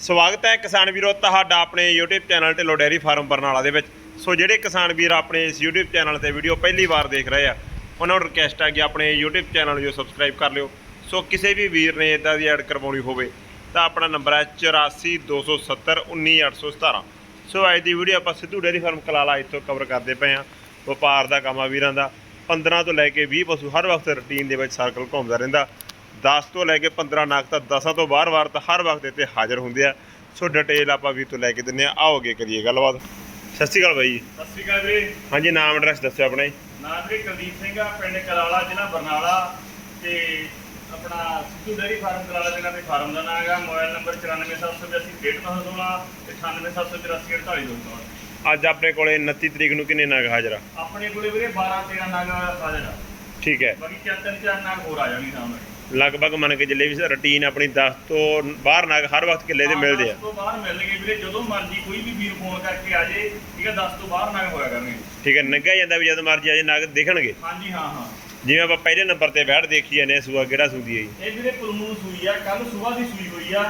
ਸਵਾਗਤ ਹੈ ਕਿਸਾਨ ਵੀਰੋ ਤੁਹਾਡਾ ਆਪਣੇ YouTube channel Dhillon dairy farm Barnala ਦੇ ਵਿੱਚ। ਸੋ ਜਿਹੜੇ ਕਿਸਾਨ ਵੀਰ ਆਪਣੇ ਇਸ YouTube ਚੈਨਲ ਤੇ ਵੀਡੀਓ ਪਹਿਲੀ ਵਾਰ ਦੇਖ ਰਹੇ ਆ, ਉਹਨਾਂ ਨੂੰ ਰਿਕਵੈਸਟ ਹੈ ਕਿ ਆਪਣੇ YouTube ਚੈਨਲ ਨੂੰ ਸਬਸਕ੍ਰਾਈਬ ਕਰ ਲਿਓ। ਸੋ ਕਿਸੇ ਵੀ ਵੀਰ ਨੇ ਇਦਾਂ ਦੀ ਐਡ ਕਰਵਾਉਣੀ ਹੋਵੇ, ਤਾਂ ਆਪਣਾ ਨੰਬਰ ਹੈ 8427191817 ਸੋ ਅੱਜ ਦੀ ਵੀਡੀਓ ਆਪਾਂ ਸਿੱਧੂ ਡੈਰੀ ਫਾਰਮ ਕਲਾਲਾ ਇੱਥੋਂ ਕਵਰ ਕਰਦੇ ਪਏ ਆ ਵਪਾਰ ਦਾ ਕੰਮ ਆ ਵੀਰਾਂ ਦਾ। 15 ਤੋਂ ਲੈ ਕੇ 20 ਪਸ਼ੂ ਹਰ ਵਕਤ ਰੁਟੀਨ ਦੇ ਵਿੱਚ ਸਰਕਲ ਘੁੰਮਦਾ ਰਹਿੰਦਾ। 10 ਤੋਂ ਲੈ ਕੇ 15 ਨਾਗ ਤਾਂ 10 ਤੋਂ ਬਾਹਰ-ਬਾਹਰ ਤਾਂ ਹਰ ਵਕਤ ਇੱਥੇ ਹਾਜ਼ਰ ਹੁੰਦੇ ਆ। ਸੋ ਡਿਟੇਲ ਆਪਾਂ ਵੀ ਤੋਂ ਲੈ ਕੇ ਦਿੰਨੇ ਆ। ਆਓਗੇ ਕਰੀਏ ਗੱਲਬਾਤ। ਸਤਿ ਸ਼੍ਰੀ ਅਕਾਲ ਬਾਈ। ਜੀ ਸਤਿ ਸ਼੍ਰੀ ਅਕਾਲ ਵੀਰੇ ਹਾਂਜੀ ਨਾਮ ਐਡਰੈਸ ਦੱਸਿਓ ਆਪਣਾ ਜੀ। ਨਾਮ ਵੀਰੇ ਕੁਲਦੀਪ ਸਿੰਘ ਆ ਪਿੰਡ ਕਲਾਲਾ ਜ਼ਿਲ੍ਹਾ ਬਰਨਾਲਾ। ਤੇ ਆਪਣਾ ਸਿੱਧੂ ਡੇਅਰੀ ਫਾਰਮ ਕਲਾਲਾ ਜ਼ਿਲ੍ਹਾ ਦੇ ਫਾਰਮ ਦਾ ਨਾਮ ਹੈਗਾ ਮੋਬਾਈਲ ਨੰਬਰ 947881 ਤੇ 9878848216 ਅੱਜ ਆਪਣੇ ਕੋਲੇ 29 ਤਰੀਕ ਨੂੰ ਕਿੰਨੇ ਨਾਗ ਹਾਜ਼ਰ ਆ? ਆਪਣੇ ਕੋਲੇ ਵੀਰੇ 12 13 ਨਗ ਹਾਜ਼ਰ ਆ। ਠੀਕ ਹੈ। ਬਾਕੀ ਚਾਰ ਤਿੰਨ ਚਾਰ ਨਗ ਹੋਰ ਆ ਜਾਣਗੇ ਸਾਹਮਣੇ ਲਗਭਗ ਮੰਨ ਕੇ ਚੱਲੇ ਵੀ ਰੁਟੀਨ ਆਪਣੀ 10 ਤੋਂ ਬਾਹਰ ਨਾਗ ਹਰ ਵਕਤ ਕਿੱਲੇ ਦੇ ਮਿਲਦੇ ਆ। ਦਸ ਤੋਂ ਬਾਹਰ ਮਿਲਣਗੇ ਵੀਰੇ ਜਦੋਂ ਮਰਜ਼ੀ ਕੋਈ ਵੀ ਵੀਰ ਫੋਨ ਕਰਕੇ ਆ ਜੇ ਠੀਕ ਹੈ 10 ਤੋਂ ਬਾਹਰ ਨਗ ਹੋਇਆ ਕਰਨਗੇ। ਠੀਕ ਹੈ ਨੰਗਾ ਜਾਂਦਾ ਵੀ ਜਦ ਮਰਜ਼ੀ ਆਜੇ ਨਾਗ ਦਿਖਣਗੇ। ਹਾਂਜੀ ਹਾਂ ਹਾਂ। ਜਿਵੇਂ ਆਪਾਂ ਪਹਿਲੇ ਨੰਬਰ ਤੇ ਬੈਠ ਦੇਖੀ ਜਾਂਦੇ ਆ ਸੂਆ ਕਿਹੜਾ ਸੂਦੀ ਹੈ ਜੀ। ਇਹ ਵੀਰੇ ਪਲੂਨ ਸੂਈ ਆ ਕੱਲ ਸਵੇਰ ਦੀ ਸੂਈ ਹੋਈ ਆ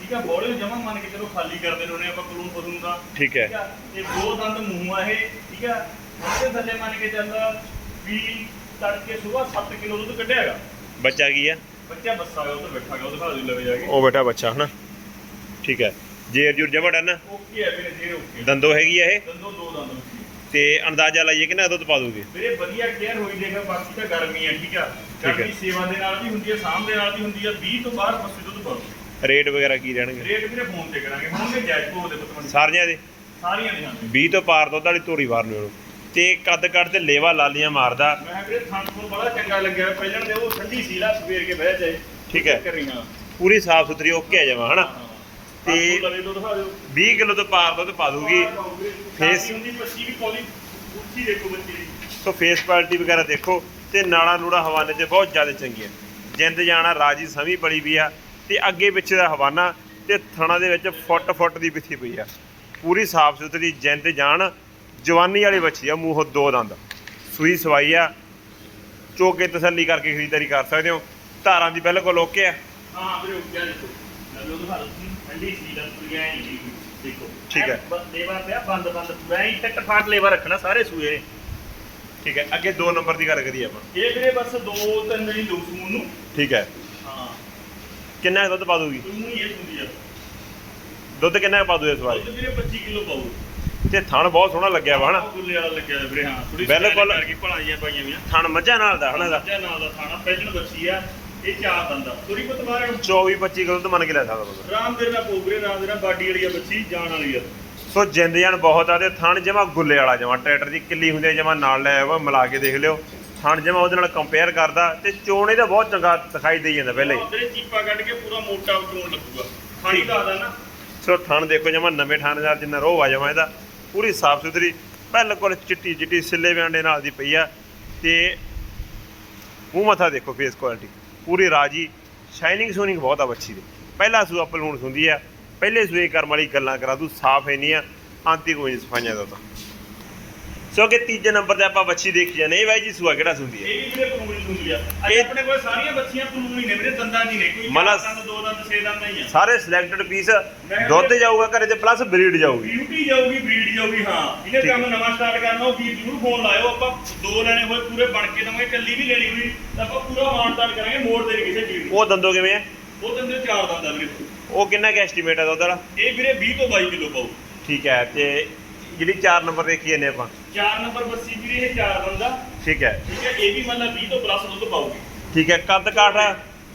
ਠੀਕ ਆ ਬੋਲੇ ਜਮਾ ਮੰਨ ਕੇ ਚਲੋ ਖਾਲੀ ਕਰਦੇ ਨੇ ਆਪਾਂ ਪਲੂਨ ਪਲੂਨ ਦਾ। ਠੀਕ ਹੈ। ਆ ਤੇ ਦੋ ਦੰਦ ਮੂੰਹ ਆ ਇਹ ਠੀਕ ਆ। ਉਹਦੇ ਥੱਲੇ ਮੰਨ ਕੇ ਚੱਲ ਵੀ ਤੜਕੇ ਸਵੇਰ 7 ਕਿਲੋ ਦੁੱਧ ਕੱਢਿਆ ਹੈਗਾ। ਬੱਚਾ ਕੀ ਆ? ਬੱਚਾ ਬੱਸਾ ਗਿਆ ਉੱਧਰ ਬੈਠਾ ਗਿਆ ਉਹ ਦਿਖਾ ਦਿਓ ਲਵੇ ਜਾ ਕੇ। ਉਹ ਬੈਠਾ ਬੱਚਾ ਹਨਾ? ਠੀਕ ਹੈ ਜੇਰ ਜੁਰ ਜਮਾ ਡਨ ਓਕੇ ਹੈ ਵੀਰੇ ਜੇ ਓਕੇ ਦੰਦੋ ਹੈਗੀ ਆ ਇਹ? ਦੰਦੋ ਦੋ ਦੰਦ। ਤੇ ਅੰਦਾਜ਼ਾ ਲਾਈਏ ਕਿੰਨਾ ਦੁੱਧ ਪਾ ਦੂਗੀ? ਵੀਰੇ ਵਧੀਆ ਕੇਅਰ ਹੋਈ ਦੇਖ ਬਾਕੀ ਤਾਂ ਗਰਮੀ ਆ ਠੀਕ ਆ। ਹੈ। ਗਰਮੀ ਸੇਵਾ ਦੇ ਨਾਲ ਵੀ ਹੁੰਦੀ ਆ ਦੇ ਨਾਲ ਵੀ ਹੁੰਦੀ ਆ 20 ਤੋਂ ਬਾਹਰ ਪੱਸੇ ਦੁੱਧ ਪਾਓ। ਰੇਟ ਵਗੈਰਾ ਕੀ ਰਹਿਣਗੇ? ਰੇਟ ਵੀਰੇ ਫੋਨ ਤੇ ਕਰਾਂਗੇ। ਹੁਣ ਦੇ ਕੋਲ ਦੇ ਪੁੱਤ ਸਾਰੀਆਂ ਦੇ? ਸਾਰੀਆਂ ਦੇ ਹਾਂ। 20 ਤੋਂ ਪਾਰ ਦੁੱਧ ਵਾਲੀ ਧੋਰੀ ਵਾਰ ਨੂੰ ਤੇ ਕੱਦ ਕੱਦ ਤੇ ਲੇਵਾ ਲਾਲੀਆਂ ਮਾਰਦਾ। ਮੈਂ ਵੀਰੇ ਥਾਂ ਤੋਂ ਬੜਾ ਚੰਗਾ ਲੱਗਿਆ। ਪਹਿਲਾਂ ਦੇ ਉਹ ਠੰਡੀ ਸੀਲਾ ਸਵੇਰ ਕੇ ਬਹਿ ਜਾਏ। ਠੀਕ ਹੈ। ਕਰੀਆਂ ਪੂਰੀ ਸਾਫ਼ ਸੁਥਰੀ ਓਕੇ ਆ ਜਾਵਾ ਹਨਾ? ਤੇ ਤੇ- ਲਵੇ ਦੋ ਦਿਖਾ ਦਿਓ। 20 ਕਿਲੋ ਤੋਂ ਪਾਰ ਦੁੱਧ ਪਾ ਦੂਗੀ। ਫੇਸ- ਹੁੰਦੀ ਪੱਛੀ ਵੀ ਪੌਲੀ ਉੱਚੀ ਦੇਖੋ ਬੱਚੇ ਦੀ। ਸੋ ਫੇਸ ਕੁਆਲਿਟੀ ਵਗੈਰਾ ਦੇਖੋ ਤੇ ਨਾੜਾ ਨੂੜਾ ਹਵਾਨੇ ਤੇ ਬਹੁਤ ਜ਼ਿਆਦਾ ਚੰਗੀਆਂ। ਜਿੰਦ ਜਾਣਾ ਰਾਜੀ ਸਮੀ ਬੜੀ ਵੀ ਆ ਤੇ ਅੱਗੇ ਪਿੱਛੇ ਦਾ ਹਵਾਨਾ ਤੇ ਥਣਾ ਦੇ ਵਿੱਚ ਫੁੱਟ ਫੁੱਟ ਦੀ ਬਿੱਥੀ ਪਈ ਆ। ਪੂਰੀ ਸਾਫ਼ ਸੁਥਰੀ ਜਿੰਦ ਜਾਣ ਜਵਾਨੀ ਵਾਲੀ ਬੱਚੀ ਆ ਮੂੰਹ ਦੋ ਦੰਦ। ਸੂਈ ਸਵਾਈ ਆ ਚੋਕੇ ਤਸੱਲੀ ਕਰਕੇ ਖਰੀਦਦਾਰੀ ਕਰ ਸਕਦੇ ਹੋ। ਧਾਰਾਂ ਦੀ ਬਿਲਕੁਲ ਓਕੇ ਆ। ਹਾਂ ਵੀਰੇ ਉੱਚਾ ਦੇਖੋ। ਲਵੇ ਦਿਖਾ ਦਿਓ ਤੁਸੀਂ ਠੰਡੀ ਸੀਲਾ ਪੂਰੀ ਐ ਨਹੀਂ ਦੇਖੋ ਠੀਕ ਹੈ। ਲੇਵਾ ਪਿਆ ਬੰਦ ਬੰਦ। ਪੂਰਾ ਹੀ ਟੱਟ ਫਾਟ ਲੇਵਾ ਰੱਖਣਾ ਸਾਰੇ ਸੂਏ। ਠੀਕ ਹੈ ਅੱਗੇ 2 ਨੰਬਰ ਦੀ ਗੱਲ ਕਰੀਏ ਆਪਾਂ। ਇਹ ਵੀਰੇ ਬਸ ਦੋ ਤਿੰਨ ਦਿਨ ਦੋ ਸੂਨ ਨੂੰ। ਠੀਕ ਹੈ। ਹਾਂ। ਕਿੰਨਾ ਦੁੱਧ ਪਾ ਦੂਗੀ ਇਹ ਹੁੰਦੀ ਆ। ਦੁੱਧ ਕਿੰਨਾ ਪਾ ਦੂ ਇਸ ਵਾਰ? ਦੁੱਧ ਵੀਰੇ 25 ਕਿਲੋ ਪਾਉ ਤੇ ਥਣ ਬਹੁਤ ਸੋਹਣਾ ਲੱਗਿਆ ਵਾ ਹਨਾ? ਗੁੱਲੇ ਵਾਲਾ ਲੱਗਿਆ ਹੋਇਆ ਵੀਰੇ ਹਾਂ ਥੋੜੀ ਬਿਲਕੁਲ। ਕਰਕੇ ਭਲਾਈਆਂ ਪਾਈਆਂ ਵੀਆਂ ਥਣ ਮੱਝਾਂ ਨਾਲ ਦਾ ਹਨਾ ਦਾ? ਮੱਝਾਂ ਨਾਲ ਦਾ ਥਾਣਾ ਪਹਿਲਣ ਬੱਚੀ ਆ ਇਹ ਚਾਰ ਦੰਦਾ ਤੁਰੀ ਪਤ ਮਾਰੇ 24 25 ਕਿਲੋ ਤੋਂ ਮੰਨ ਕੇ ਲੈ ਸਕਦਾ ਬੰਦਾ। ਰਾਮ ਦੇ ਨਾਲ ਪੋਗਰੇ ਰਾਮ ਦੇ ਨਾਲ ਬਾਡੀ ਵਾਲੀ ਆ ਬੱਚੀ ਜਾਣ ਵਾਲੀ ਆ। ਸੋ ਜਿੰਦ ਜਾਨ ਬਹੁਤ ਆ ਤੇ ਥਣ ਜਮਾ ਗੁੱਲੇ ਵਾਲਾ ਜਮਾ ਟਰੈਕਟਰ ਦੀ ਕਿੱਲੀ ਹੁੰਦੀ ਜਮਾ ਨਾਲ ਲੈ ਆਵਾ ਮਿਲਾ ਕੇ ਦੇਖ ਲਿਓ। ਥਣ ਜਮਾ ਉਹਦੇ ਨਾਲ ਕੰਪੇਅਰ ਕਰਦਾ ਤੇ ਚੋਣ ਇਹਦਾ ਬਹੁਤ ਚੰਗਾ ਦਿਖਾਈ ਦੇਈ ਜਾਂਦਾ ਪਹਿਲੇ। ਹੀ। ਉਧਰੇ ਚੀਪਾ ਕੱਢ ਕੇ ਪੂਰਾ ਮੋਟਾ ਚੋਣ ਲੱਗੂਗਾ। ਖਾਣੀ ਦਾ ਆਦਾ ਨਾ। ਸੋ ਥਣ ਦੇਖੋ ਜਮਾ ਨਵੇਂ ਥਾਣੇਦਾਰ ਜਿੰਨਾ ਰੋਹ ਆ ਜਮਾ ਇਹਦਾ। ਪੂਰੀ ਸਾਫ਼ ਸੁਥਰੀ, ਬਿਲਕੁਲ ਚਿੱਟੀ ਚਿੱਟੀ ਸਿੱਲੇ ਵਿਆਂਡੇ ਨਾਲ ਦੀ ਪਈ ਆ। ਤੇ ਮੂੰਹ ਮੱਥਾ ਦੇਖੋ ਫੇਸ ਕੁਆਲਿਟੀ ਪੂਰੀ ਰਾਜੀ ਸ਼ਾਈਨਿੰਗ ਸੋਨਿੰਗ ਬਹੁਤ ਆ ਬੱਚੀ ਦੀ। ਪਹਿਲਾ ਸੂਆ ਪਲੂਣ ਹੁੰਦੀ ਆ, ਪਹਿਲੇ ਸੂਏ ਕਰਮ ਵਾਲੀ ਗੱਲਾਂ ਕਰਾ ਦੂ ਸਾਫ਼ ਹੈ ਨਹੀਂ ਆ ਆਂਤੀ ਕੋਈ ਨਹੀਂ ਸਫਾਈਆਂ ਦਾ ਤਾਂ। ਸੋ ਕਿ ਤੀਜੇ ਨੰਬਰ ਤੇ ਆਪਾਂ ਬੱਚੀ ਦੇਖੀ ਜਾਂਦੇ ਇਹ ਬਾਈ ਜੀ ਸੂਆ ਕਿਹੜਾ ਸੁੰਦੀ ਹੈ? ਇਹ ਵੀ ਵੀਰੇ ਪਲੂਣੀ ਹੁੰਦੀ ਆ। ਅੱਜ ਇਹ- ਆਪਣੇ ਕੋਲ ਸਾਰੀਆਂ ਬੱਚੀਆਂ ਪਲੂਣੀ ਨੇ ਵੀਰੇ ਦੰਦਾਂ ਦੀ ਨੇ। ਕੋਈ ਮਤਲਬ- ਦੰਦ ਦੋ ਦੰਦ ਛੇ ਦੰਦ ਨਹੀਂ ਆ। ਸਾਰੇ ਸਿਲੈਕਟਡ ਪੀਸ ਦੁੱਧ ਜਾਊਗਾ ਘਰੇ ਤੇ ਪਲੱਸ ਬਰੀਡ ਜਾਊਗੀ। ਬਿਊਟੀ ਜਾਊਗੀ ਬਰੀਡ ਜਾਊਗੀ ਹਾਂ। ਇਹਨੇ ਠੀਕ ਕੰਮ ਨਵਾਂ ਸਟਾਰਟ ਕਰਨਾ ਉਹ ਵੀਰ ਜ਼ਰੂਰ ਫੋਨ ਲਾਇਓ। ਆਪਾਂ ਦੋ ਲੈਣੇ ਹੋਏ ਪੂਰੇ ਬਣ ਕੇ ਦਵਾਂਗੇ ਕੱਲੀ ਵੀ ਲੈਣੀ ਹੋਈ। ਤਾਂ ਆਪਾਂ ਪੂਰਾ ਮਾਨਤਾਨ ਕਰਾਂਗੇ ਮੋੜ ਦੇ ਕਿਸੇ ਚੀਜ਼ ਨੂੰ। ਉਹ ਦੰਦੋ ਕਿਵੇਂ ਆ? ਉਹ ਦਿੰਦੇ ਚਾਰ ਦੰਦ ਆ ਵੀਰੇ। ਉਹ ਕਿੰਨਾ ਕੁ ਐਸਟੀਮੇਟ ਆ ਦੁੱਧ ਵਾਲਾ? ਇਹ ਵੀਰੇ 20 ਤੋਂ 22 ਕਿਲੋ ਪਾਉ ਠੀਕ ਹੈ ਤੇ ਜਿਹੜੀ 4 ਨੰਬਰ ਦੇਖੀ ਜਾਂਦੇ ਆਪਾਂ। ਚਾਰ ਨੰਬਰ ਬੱਸੀ ਵੀਰੇ ਇਹ ਚਾਰ ਦੰਦ ਆ ਠੀਕ ਹੈ। ਠੀਕ ਹੈ ਇਹ ਵੀ ਮਤਲਬ 20 ਤੋਂ ਪਲੱਸ ਦੁੱਧ ਪਾਉਗੀ ਠੀਕ ਹੈ ਕੱਦ ਕਾਠ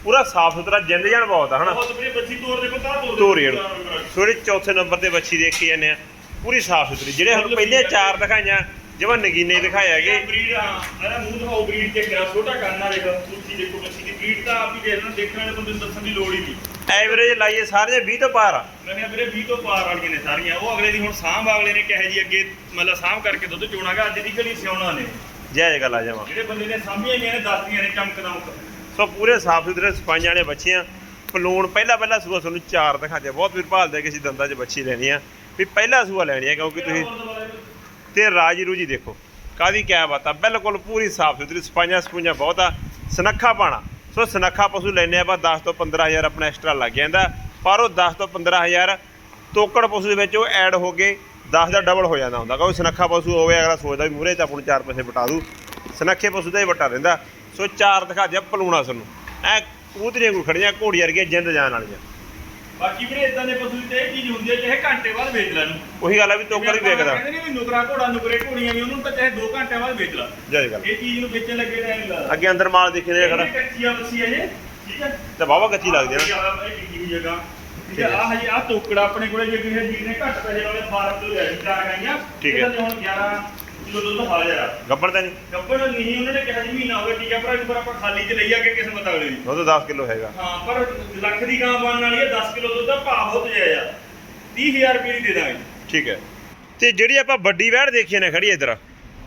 ਪੂਰਾ ਸਾਫ਼ ਸੁਥਰਾ ਜਿੰਦ ਜਾਨ ਬਹੁਤ ਆ ਹਨਾ? ਬਹੁਤ ਵੀਰੇ ਬੱਚੀ ਤੋੜ ਦੇਖੋ ਤਾਂ ਤੋਰੀ ਵਾਲੀ। ਸੋਰੀ ਚੌਥੇ ਨੰਬਰ ਤੇ ਬੱਚੀ ਦੇਖੀ ਜਾਂਦੇ ਆ ਪੂਰੀ ਸਾਫ਼ ਸੁਥਰੀ। ਜਿਹੜੇ ਹੁਣ ਪਹਿਲੇ ਚਾਰ ਦਿਖਾਈਆਂ ਜਿਵੇਂ ਨਗੀਨੇ ਹੈਗੇ। ਇਹ ਬਰੀਡ ਇਹਦਾ ਮੂੰਹ ਦਿਖਾਓ ਬਰੀਡ ਚੈੱਕ ਕਰਾ ਛੋਟਾ ਕਰਨਾ ਦੇਖੋ ਤੁਸੀਂ ਦੇਖੋ ਬੱਚੀ ਦੀ ਬਰੀਡ ਤਾਂ ਆਪ ਹੀ ਦੇਖ ਲੈਣਾ ਦੇਖਣ ਵਾਲੇ ਬੰਦੇ ਨੂੰ ਦੱਸਣ ਦੀ ਲੋੜ ਹੀ ਨਹੀਂ। ਐਵਰੇਜ ਲਾਈਏ ਸਾਰੇ 20 ਤੋਂ ਪਾਰ ਆ। ਮੈਂ ਕਿਹਾ ਵੀਰੇ 20 ਤੋਂ ਪਾਰ ਵਾਲੀਆਂ ਨੇ ਸਾਰੀਆਂ। ਉਹ ਅਗਲੇ ਦੀ ਹੁਣ ਸਾਂਭ ਅਗਲੇ ਨੇ ਕਹੇ ਜੀ ਅੱਗੇ ਮਤਲਬ ਸਾਂਭ ਕਰਕੇ ਦੁੱਧ ਚੋਣਾਗਾ। ਅੱਜ ਦੀ ਘੜੀ ਸਿਆਉਣਾ ਨੇ। ਜਾਇਜ਼ ਗੱਲ ਆ ਜਾਵਾਂ। ਜਿਹੜੇ ਬੰਦੇ ਨੇ ਸਾਂਭੀਆਂ ਗਈਆਂ ਨੇ ਦੱਸਦੀਆਂ ਨੇ ਚਮਕ ਦਮਕ। ਸੋ ਪੂਰੇ ਸਾਫ਼ ਸੁਥਰੇ ਸਫਾਈਆਂ ਵਾਲੇ ਬੱਚੀਆਂ। ਪਲੂਣ ਪਹਿਲਾ ਪਹਿਲਾ ਸੂਆ ਤੁਹਾਨੂੰ ਚਾਰ ਦਿਖਾਤੇ ਬਹੁਤ ਵੀਰ ਭਾਲਦੇ ਕਿਸੇ ਦੰਦਾਂ 'ਚ ਬੱਚੀ ਲੈਣੀ ਆ। ਵੀ ਪਹਿਲਾ ਸੂਆ ਲੈਣੀ ਆ ਕਿਉਂਕਿ ਤੁਸੀਂ ਤੇ ਰਾਜੀ ਰੂਜੀ ਦੇਖੋ। ਕਾਦੀ ਕਿਆ ਬਾਤ ਆ। ਬਿਲਕੁਲ ਪੂਰੀ ਸਾਫ਼ ਸੁਥਰੀ ਸਫਾਈਆਂ ਸਫੂਈਆਂ ਬਹੁਤ ਆ। ਸਨੱਖਾ ਪਾਣਾ। ਸੋ ਸਨੱਖਾ ਪਸ਼ੂ ਲੈਣੇ ਆਪਾਂ 10 ਤੋਂ 15000 ਆਪਣਾ ਐਕਸਟਰਾ ਲੱਗ ਜਾਂਦਾ। ਪਰ ਉਹ 10 ਤੋਂ 15000 ਤੋਕੜ ਪਸ਼ੂ ਦੇ ਵਿੱਚ ਉਹ ਐਡ ਹੋ ਕੇ 10 ਦਾ ਡਬਲ ਹੋ ਜਾਂਦਾ ਹੁੰਦਾ। ਕਿਉਂਕਿ ਸਨੱਖਾ ਪਸ਼ੂ ਹੋਵੇ, ਅਗਲਾ ਸੋਚਦਾ ਵੀ ਮੂਰੇ ਤਾਂ ਆਪਾਂ ਨੂੰ ਚਾਰ ਪੈਸੇ ਵਟਾ ਦੂ ਸਨੱਖੇ ਪਸ਼ੂ ਦਾ ਹੀ ਵਟਾ ਦਿੰਦਾ ਸੋ ਚਾਰ ਦਿਖਾ ਦਿਆ ਪਲੂਣਾ ਸਾਨੂੰ। ਐ ਕਬੂਤਰੀਆਂ ਕੋ ਖੜੀਆਂ ਘੋੜੀ ਵਰਗੀਆਂ ਜਿੰਦ ਜਾਣ ਵਾਲੀਆਂ। ਬਾਕੀ ਵੀਰੇ ਇਦਾਂ ਦੇ ਪਸ਼ੂ ਦੀ ਤੇ ਇਹ ਚੀਜ਼ ਹੁੰਦੀ ਹੈ ਚਾਹੇ ਘੰਟੇ ਬਾਅਦ ਵੇਚ ਲੈ ਨੂੰ ਉਹੀ ਗੱਲ ਆ ਵੀ ਤੋਕੜ ਵੀ ਵੇਖਦਾ। ਕਹਿੰਦੇ ਨੇ ਵੀ ਨੁਕਰਾ ਘੋੜਾ ਨੁਕਰੇ ਘੋੜੀਆਂ ਵੀ ਉਹਨੂੰ ਤਾਂ ਚਾਹੇ 2 ਘੰਟੇ ਬਾਅਦ ਵੇਚ ਲੈ। ਜੈ ਗੱਲ। ਇਹ ਚੀਜ਼ ਨੂੰ ਵੇਚਣ ਲੱਗੇ ਟਾਈਮ ਲੱਗਦਾ। ਅੱਗੇ ਅੰਦਰ ਮਾਲ ਦੇਖੀ ਨੇ ਖੜਾ। ਇਹ ਕੱਚੀ ਆ ਬੱਸੀ ਹੈ ਇਹ ਠੀਕ ਹੈ ਤੇ ਵਾਵਾ ਕੱਚੀ ਲੱਗਦੀ ਆ ਨਾ। ਇਹ ਟਿੱਕੀ ਹੋਈ ਜਗ੍ਹਾ ਠੀਕ ਹੈ ਆ। ਹਜੇ ਆ ਟੋਕੜਾ ਆਪਣੇ ਕੋਲੇ ਜੇ ਕਿਸੇ ਵੀਰ ਨੇ ਘੱਟ ਪੈਸੇ ਵਾਲੇ ਫਾਰਮ ਤੋਂ ਸੀ ਚਾਰ ਗਾਈਆਂ ਠੀਕ ਹੈ। ਦੇ ਹੁਣ 11 ਕਿਲੋ ਦੁੱਧ ਖਾ ਲਿਆ। ਗੱਬੜ ਤਾਂ ਨਹੀਂ। ਗੱਬੜ ਨਹੀਂ ਉਹਨਾਂ ਨੇ ਕਿਹਾ ਜੀ ਮਹੀਨਾ ਹੋ ਗਿਆ ਠੀਕ ਹੈ ਪਰ ਅੱਜ ਪਰ ਆਪਾਂ ਖਾਲੀ ਚ ਲਈ ਆ ਕੇ ਕਿਸਮਤ ਅਗਲੇ ਦੀ। ਉਹ ਤਾਂ 10 ਕਿਲੋ ਹੈਗਾ। ਹਾਂ ਪਰ ਲੱਖ ਦੀ ਗਾਂ ਬਣਨ ਵਾਲੀ ਹੈ 10 ਕਿਲੋ ਦੁੱਧ ਦਾ ਭਾਅ ਬਹੁਤ ਜਾਇਆ 30000 ਰੁਪਏ ਦੀ ਦੇ ਦਾਂਗੇ। ਠੀਕ ਹੈ। ਤੇ ਜਿਹੜੀ ਆਪਾਂ ਵੱਡੀ ਵਹਿੜ ਦੇਖੀ ਨੇ ਖੜੀ ਇਧਰ।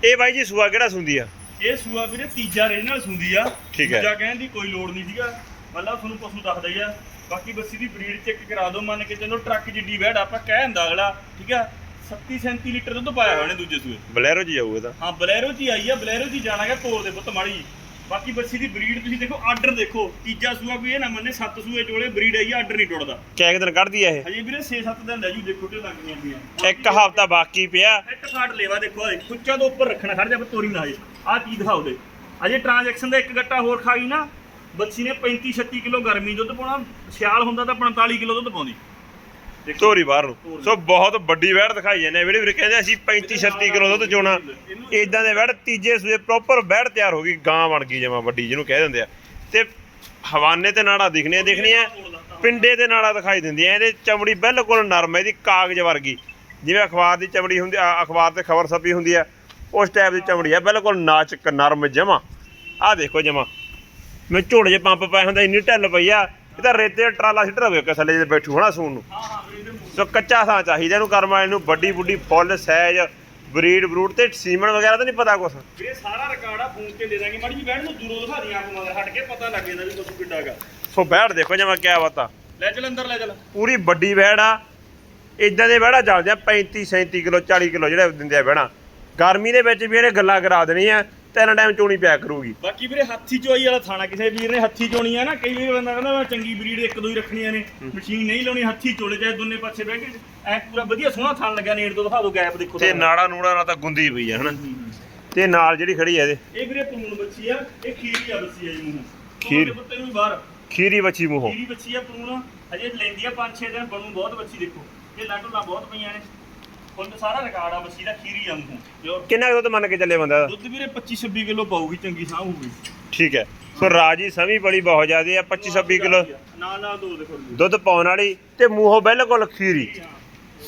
ਇਹ ਬਾਈ ਜੀ ਸੂਆ ਕਿਹੜਾ ਸੁੰਦੀ ਆ? ਇਹ ਸੂਆ ਵੀਰੇ ਤੀਜਾ ਰੇ ਨਾਲ ਸੁੰਦੀ ਆ। ਠੀਕ ਹੈ। ਦੂਜਾ ਕਹਿਣ ਦੀ ਕੋਈ ਲੋੜ ਨਹੀਂ ਸੀਗਾ। ਮਤਲਬ ਤੁਹਾਨੂੰ ਪਸ਼ੂ ਦੱਸਦਾ ਹੀ ਆ। ਬਾਕੀ ਬੱਸੀ ਦੀ ਬਰੀਡ ਚੈੱਕ ਕਰਾ ਦਿਓ ਮੰਨ ਕੇ ਚੱਲੋ ਟਰੱਕ ਜਿੱਡੀ ਵੈੜ ਆਪਾਂ ਕਹਿ ਹੁੰਦਾ ਅਗਲਾ ਠੀਕ ਆ? 37 37 ਲੀਟਰ ਦੁੱਧ ਪਾਇਆ ਹੋਇਆ ਨੇ ਦੂਜੇ ਸੂਏ ਬਲੈਰੋ ਜੀ ਜਾਊ ਇਹਦਾ ਹਾਂ ਬਲੈਰੋ ਜੀ ਆਈ ਆ ਬਲੈਰੋ ਜੀ ਜਾਣਾਗਾ ਤੋਰ ਦੇ ਪੁੱਤ ਮਾੜੀ। ਬਾਕੀ ਬੱਸੀ ਦੀ ਬਰੀਡ ਤੁਸੀਂ ਦੇਖੋ ਆਰਡਰ ਦੇਖੋ। ਤੀਜਾ ਸੂਆ ਕੋਈ ਇਹ ਨਾ ਮੰਨੇ ਸੱਤ ਸੂਏ ਚੋਲੇ ਬਰੀਡ ਆਈ ਆਰਡਰ ਨਹੀਂ ਟੁੱਟਦਾ। ਕਿਆ ਦਿਨ ਕੱਢਦੀ ਆ ਇਹ। ਹਜੇ ਵੀਰੇ 6-7 ਦਿਨ ਲੈ ਜੂ ਦੇਖੋ ਤੇ ਲੱਗੀਆਂ ਪਈਆਂ ਇੱਕ ਹਫਤਾ ਬਾਕੀ ਪਿਆ। ਇੱਕ ਫਾਟ ਲੇਵਾ ਦੇਖੋ ਇਹ ਕੁੱਚਾ ਤੋਂ ਉੱਪਰ ਰੱਖਣਾ ਖੜ ਜਾ ਪਰ ਤੋਰੀ ਨਾ ਹਜੇ ਆਹ ਚੀਜ਼ ਦਿਖਾਓ ਦੇ ਅਜੇ ਟ੍ਰਾਂਜੈਕਸ਼ਨ ਦਾ ਇੱਕ ਗੱਟਾ ਹੋਰ ਖਾ ਗਈ ਨਾ ਬੱਚੀ ਨੇ 35 36 ਕਿਲੋ ਗਰਮੀ ਦੁੱਧ ਪਾਉਣਾ ਸਿਆਲ ਹੁੰਦਾ ਤਾਂ 45 ਕਿਲੋ ਦੁੱਧ ਪਾਉਂਦੀ। ਧੋਰੀ ਬਾਹਰ ਨੂੰ। ਸੋ ਬਹੁਤ ਵੱਡੀ ਵਹਿੜ ਦਿਖਾਈ ਜਾਂਦੇ ਵੀਰੇ ਵੀਰੇ ਕਹਿੰਦੇ ਅਸੀਂ 35 36 ਕਿਲੋ ਦੁੱਧ ਚੋਣਾ। ਇਦਾਂ ਦੇ ਵਹਿੜ ਤੀਜੇ ਸੂਏ ਪ੍ਰੋਪਰ ਵਹਿੜ ਤਿਆਰ ਹੋ ਗਈ, ਗਾਂ ਬਣ ਗਈ ਜਮਾ ਵੱਡੀ, ਜਿਹਨੂੰ ਕਹਿ ਦਿੰਦੇ ਆ। ਤੇ ਹਵਾਨੇ ਤੇ ਨਾੜਾ ਦਿਖਣੀਆਂ ਦਿਖਣੀਆਂ ਪਿੰਡੇ ਤੇ ਨਾੜਾ ਦਿਖਾਈ ਦਿੰਦੀਆਂ ਇਹਦੇ ਚਮੜੀ ਬਿਲਕੁਲ ਨਰਮ ਹੈ ਇਹਦੀ ਕਾਗਜ਼ ਵਰਗੀ। ਜਿਵੇਂ ਅਖਬਾਰ ਦੀ ਚਮੜੀ ਹੁੰਦੀ ਆ, ਅਖਬਾਰ ਤੇ ਖਬਰ ਛਪੀ ਹੁੰਦੀ ਆ, ਉਸ ਟਾਈਪ ਦੀ ਚਮੜੀ ਆ, ਬਿਲਕੁਲ ਨਾਚਕ, ਨਰਮ ਜਮਾ। ਆਹ ਦੇਖੋ ਜਮਾ। ਮੈਂ ਝੋੜੇ 'ਚ ਪੰਪ ਪਾਇਆ ਹੁੰਦਾ, ਇੰਨੀ ਢਿੱਲ ਪਈ ਆ, ਇਹ ਤਾਂ ਰੇਤੇ ਟਰਾਲਾ ਸਿੱਟ ਰਵੇ ਕਸਲੇ ਜੇ ਬੈਠੂ ਹਨਾ ਸੂਣ ਨੂੰ। ਸੋ ਕੱਚਾ ਥਾਂ ਚਾਹੀਦਾ ਇਹਨੂੰ ਕਰਮ ਵਾਲੇ ਨੂੰ ਵੱਡੀ ਬੁੱਢੀ ਫੁੱਲ ਸਾਈਜ਼ ਬਰੀਡ ਬਰੂਡ ਤੇ ਸੀਮਨ ਵਗੈਰਾ ਤਾਂ ਨਹੀਂ ਪਤਾ ਕੁਛ? ਵੀਰੇ ਸਾਰਾ ਰਿਕਾਰਡ ਆ ਫੋਨ ਤੇ ਦੇ ਦਾਂਗੇ। ਮਾੜੀ ਜੀ ਬੈਠ ਨੂੰ ਦੂਰੋਂ ਦਿਖਾ ਦੀ ਆਪ ਮਗਰ ਹਟ ਕੇ ਪਤਾ ਲੱਗ ਜਾਂਦਾ ਵੀ ਪਸ਼ੂ ਕਿੱਡਾ ਹੈਗਾ ਸੋ ਬੈਠ ਦੇਖੋ ਜਮਾ ਕਿਆ ਬਤਾ। ਲੈ ਚੱਲ ਅੰਦਰ ਲੈ ਚੱਲ। ਪੂਰੀ ਵੱਡੀ ਵਹਿੜ ਆ। ਇਦਾਂ ਦੇ ਵਹਿੜਾ ਚੱਲਦੇ ਆ 35 37 ਕਿਲੋ 40 ਕਿਲੋ ਜਿਹੜੇ ਦਿੰਦੇ ਆ ਵਹਿਣਾ ਗਰਮੀ ਦੇ ਵਿੱਚ ਵੀ ਇਹਨੇ ਗੱਲਾਂ ਕਰਾ ਦੇਣੀਆਂ। ਤਿੰਨ ਟਾਈਮ ਚੋਣੀ ਪਿਆ ਕਰੂਗੀ। ਬਾਕੀ ਵੀਰੇ ਹੱਥੀ ਚੋਈ ਵਾਲਾ ਥਾਣਾ ਕਿਸੇ ਵੀਰ ਨੇ ਹੱਥੀ ਚੋਣੀ ਆ ਨਾ ਕਈ ਵਾਰ ਬੰਦਾ ਕਹਿੰਦਾ ਮੈਂ ਚੰਗੀ ਬਰੀਡ ਇੱਕ ਦੋ ਹੀ ਰੱਖਣੀਆਂ ਨੇ ਮਸ਼ੀਨ ਨਹੀਂ ਲਾਉਣੀ ਹੱਥੀ ਚੋਲੇ ਚਾਹੇ ਦੋਨੇ ਪਾਸੇ ਬਹਿ ਕੇ ਐ ਪੂਰਾ ਵਧੀਆ ਸੋਹਣਾ ਥਾਣ ਲੱਗਿਆ ਨੇੜ ਤੋਂ ਦਿਖਾ ਦਿਓ ਗੈਪ ਦੇਖੋ ਤੇ ਨਾੜਾ ਨੂੜਾ ਨਾਲ ਤਾਂ ਗੁੰਦੀ ਪਈ ਆ ਹਨਾ? ਤੇ ਨਾਲ ਜਿਹੜੀ ਖੜੀ ਆ ਇਹਦੇ? ਇਹ ਵੀਰੇ ਪਲੂਣ ਬੱਚੀ ਆ ਇਹ ਖੀਰੀ ਆ ਬੱਚੀ ਆ ਜੀ ਮੂੰਹ। ਖੀਰ। ਖੀਰ ਪੁੱਤੇ ਨੂੰ ਵੀ ਬਾਹਰ। ਖੀਰੀ ਬੱਚੀ ਮੂੰਹੋਂ। ਖੀਰੀ ਬੱਚੀ ਆ ਪਲੂਣ ਹਜੇ ਲੈਂਦੀ ਆ 5-6 ਦਿਨ ਬਣੂ ਬਹੁਤ ਬੱਚੀ ਦੇਖੋ। ਇਹ ਲਾਟੋਲਾ ਬਹੁਤ ਪਈਆਂ ਨੇ। ਫੁੱਲ ਸਾਰਾ ਰਿਕਾਰਡ ਆ ਬੱਚੀ ਦਾ ਖੀਰੀ ਆ ਮੂੰਹੋਂ ਪਿਓਰ। ਕਿੰਨਾ ਕੁ ਦੁੱਧ ਮੰਨ ਕੇ ਚੱਲੇ ਬੰਦਾ ਦੁੱਧ ਵੀਰੇ 25-26 ਕਿਲੋ ਪਾਊਗੀ ਚੰਗੀ ਸਾਹ ਹੋਊਗੀ। ਠੀਕ ਹੈ। ਸੋ ਰਾਜੀ ਸਮੀ ਬੜੀ ਬਹੁਤ ਜ਼ਿਆਦੀ ਆ 25 26 ਕਿਲੋ। ਨਾਲ ਨਾਲ ਦੋ ਦੇਖੋ। ਦੁੱਧ ਪਾਉਣ ਵਾਲੀ ਤੇ ਮੂੰਹੋਂ ਬਿਲਕੁਲ ਖੀਰੀ।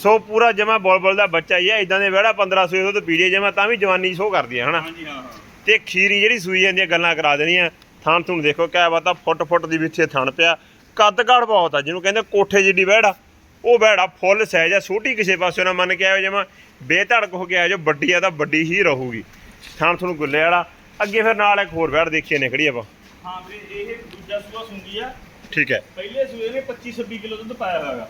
ਸੋ ਪੂਰਾ ਜਮਾ ਬੋਲ ਦਾ ਬੱਚਾ ਹੀ ਆ ਇਦਾਂ ਦੇ ਵਿਹੜਾ 15 ਸੌ ਦੁੱਧ ਪੀ ਜੇ ਜਮਾ ਤਾਂ ਵੀ ਜਵਾਨੀ ਸ਼ੋ ਕਰਦੀ ਹਨਾ? ਹਾਂਜੀ ਹਾਂ ਹਾਂ। ਤੇ ਖੀਰੀ ਜਿਹੜੀ ਸੂਈ ਜਾਂਦੀਆਂ ਗੱਲਾਂ ਕਰਾ ਦੇਣੀਆਂ। ਥਣ ਥੁਣ ਦੇਖੋ ਕਿਆ ਬਾਤ ਆ ਫੁੱਟ ਫੁੱਟ ਦੀ ਵਿੱਚੇ ਥਣ ਪਿਆ। ਕੱਦ ਕਾੜ ਬਹੁਤ ਆ ਜਿਹਨੂੰ ਕਹਿੰਦੇ ਕੋਠੇ ਜਿੱਡੀ ਵਹਿੜਾ। ਉਹ ਵਹਿੜਾ ਫੁੱਲ ਸਾਈਜ਼ ਆ ਛੋਟੀ ਕਿਸੇ ਪਾਸੇ ਨਾ ਮੰਨ ਕੇ ਆਇਓ ਜਮਾ ਬੇਧੜਕ ਹੋ ਕੇ ਆਇਓ ਵੱਡੀ ਆ ਤਾਂ ਵੱਡੀ ਹੀ ਰਹੂਗੀ। ਥਣ ਥੁਣ ਗੁੱਲੇ ਵਾਲਾ ਅੱਗੇ ਫਿਰ ਨਾਲ ਇੱਕ ਹੋਰ ਵਹਿੜ ਦੇਖੀ ਨੇ ਖੜੀ ਆਪਾਂ। ਹਾਂ ਵੀਰੇ ਇਹ ਦੂਜਾ ਸੂਆ ਸੁੰਦੀ ਆ। ਠੀਕ ਹੈ। ਪਹਿਲੇ ਸੂਏ ਨੇ 25 26 ਕਿਲੋ ਦੁੱਧ ਪਾਇਆ ਹੋਇਆਗਾ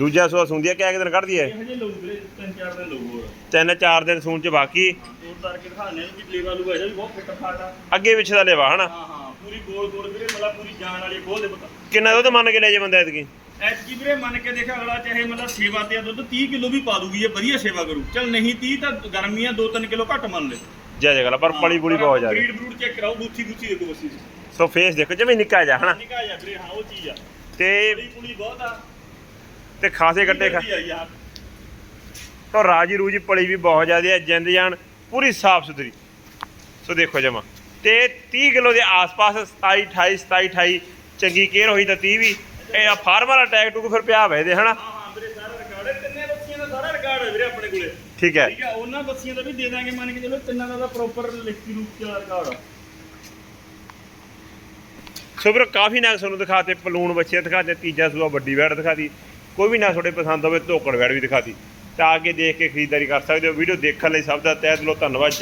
ਦੂਜਾ ਸੂਆ ਸੁੰਦੀ ਆ ਕਿਆ ਕੁ ਦਿਨ ਕੱਢਦੀ ਐ ਇਹ ਹਜੇ ਲਊ ਵੀਰੇ ਤਿੰਨ ਚਾਰ ਦਿਨ ਲਊ ਹੋਰ। ਤਿੰਨ ਚਾਰ ਦਿਨ ਸੂਣ ਚ ਬਾਕੀ। ਹਾਂ ਤੋੜ ਤਾਰ ਕੇ ਦਿਖਾਣੇ ਨੂੰ ਵੀ ਲੇਵਾ ਲੂਗਾ ਇਹਦਾ ਵੀ ਬਹੁਤ ਫਿੱਟ ਫਾਟ ਆ। ਅੱਗੇ ਪਿੱਛੇ ਦਾ ਲੇਵਾ ਹਨਾ? ਹਾਂ ਹਾਂ ਪੂਰੀ ਗੋਲ ਗੋਲ ਵੀਰੇ ਮਤਲਬ ਪੂਰੀ ਜਾਨ ਵਾਲੀ ਖੋਲ ਦੇ ਪਤਾ ਕਿੰਨਾ ਦੁੱਧ ਮੰਨ ਕੇ ਲੈ ਜੇ ਬੰਦਾ ਐਤਕੀ? ਐਤਕੀ ਵੀਰੇ ਮੰਨ ਕੇ ਦੇਖ ਅਗਲਾ ਚਾਹੇ ਮਤਲਬ ਸੇਵਾ ਤੇ ਆ ਦੁੱਧ 30 ਕਿਲੋ ਵੀ ਪਾ ਦੂਗੀ ਇਹ ਵਧੀਆ ਸੇਵਾ ਕਰੂ। ਚਲ ਨਹੀਂ 30 ਤਾਂ ਗਰਮੀਆਂ 2-3 ਕਿਲੋ ਘੱਟ ਮੰਨ ਲੈ। ਜੈ ਜੈ ਗੱਲ ਪਰ ਪਲੀ ਪੁਲੀ ਬਹੁਤ ਜ਼ਿਆਦਾ। ਬਰੀਡ ਬਰੂਡ ਚੈੱਕ ਕਰਾਓ ਬੂਥੀ ਬੂਥੀ ਦੇਖੋ ਬਸ ਸੋ ਫੇਸ ਦੇਖੋ ਜਿਵੇਂ ਨਿੱਕਾ ਜਾ ਹਨਾ? ਨਿਕਾ ਜਾ ਵੀਰੇ ਹਾਂ ਉਹ ਚੀਜ਼ ਆ। ਤੇ ਪੁਲੀ ਪੁਲੀ ਬਹੁਤ ਆ। ਤੇ ਖਾਸੇ ਗੱਡੇ ਖਾ ਤਾਂ ਰਾਜੀ ਰੂਜੀ ਪਲੀ ਵੀ ਬਹੁਤ ਜ਼ਿਆਦਾ ਹੈ ਜਿੰਦ ਜਾਨ ਪੂਰੀ ਸਾਫ਼ ਸੁਥਰੀ। ਸੋ ਦੇਖੋ ਜਮਾ। ਤੇ 30 ਕਿਲੋ ਦੇ ਆਸ-ਪਾਸ 27 28 27 28 ਚੰਗੀ ਕੇਅਰ ਹੋਈ ਤਾਂ 30 ਵੀ। ਇਹ ਆ ਫਾਰਮ ਵਾਲਾ ਟੈਗ ਟੂਕ ਫਿਰ ਪਿਆ ਵੇ ਦੇ ਹਨਾ? ਵੀਰੇ ਸਾਰਾ ਰਿਕਾਰਡ ਹੈ। ਤਿੰਨੇ ਬੱਚੀਆਂ ਦਾ ਸਾਰਾ ਰਿਕਾਰਡ ਹੈ ਵੀਰੇ ਆਪਣੇ ਕੋਲੇ। ਠੀਕ ਹੈ। ਠੀਕ ਹੈ ਉਹਨਾਂ ਬੱਚੀਆਂ ਦਾ ਵੀ ਦੇ ਦਾਂਗੇ ਮੰਨ ਕੇ ਚਲੋ ਤਿੰਨਾਂ ਦਾ ਪ੍ਰੋਪਰ ਲਿਖਤੀ ਰੂਪ ਚ ਰਿਕਾਰਡ ਆ। ਸੋ ਵੀਰੋ ਕਾਫੀ ਨਾਗ ਤੁਹਾਨੂੰ ਦਿਖਾਤੇ ਪਲੂਣ ਬੱਚੇ ਦਿਖਾਤੇ ਤੀਜਾ ਸੂਆ ਵੱਡੀ ਵੈੜ ਦਿਖਾਤੀ। ਕੋਈ ਵੀ ਨਾ ਤੁਹਾਡੇ ਪਸੰਦ ਹੋਵੇ ਧੋਕੜ ਵੈੜ ਵੀ ਦਿਖਾਤੀ। ਤਾਂ ਆ ਕੇ ਦੇਖ ਕੇ ਖਰੀਦਦਾਰੀ ਕਰ ਸਕਦੇ ਹੋ। ਵੀਡੀਓ ਦੇਖਣ ਲਈ ਸਭ ਦਾ ਤਹਿ ਦਿਲੋਂ ਧੰਨਵਾਦ।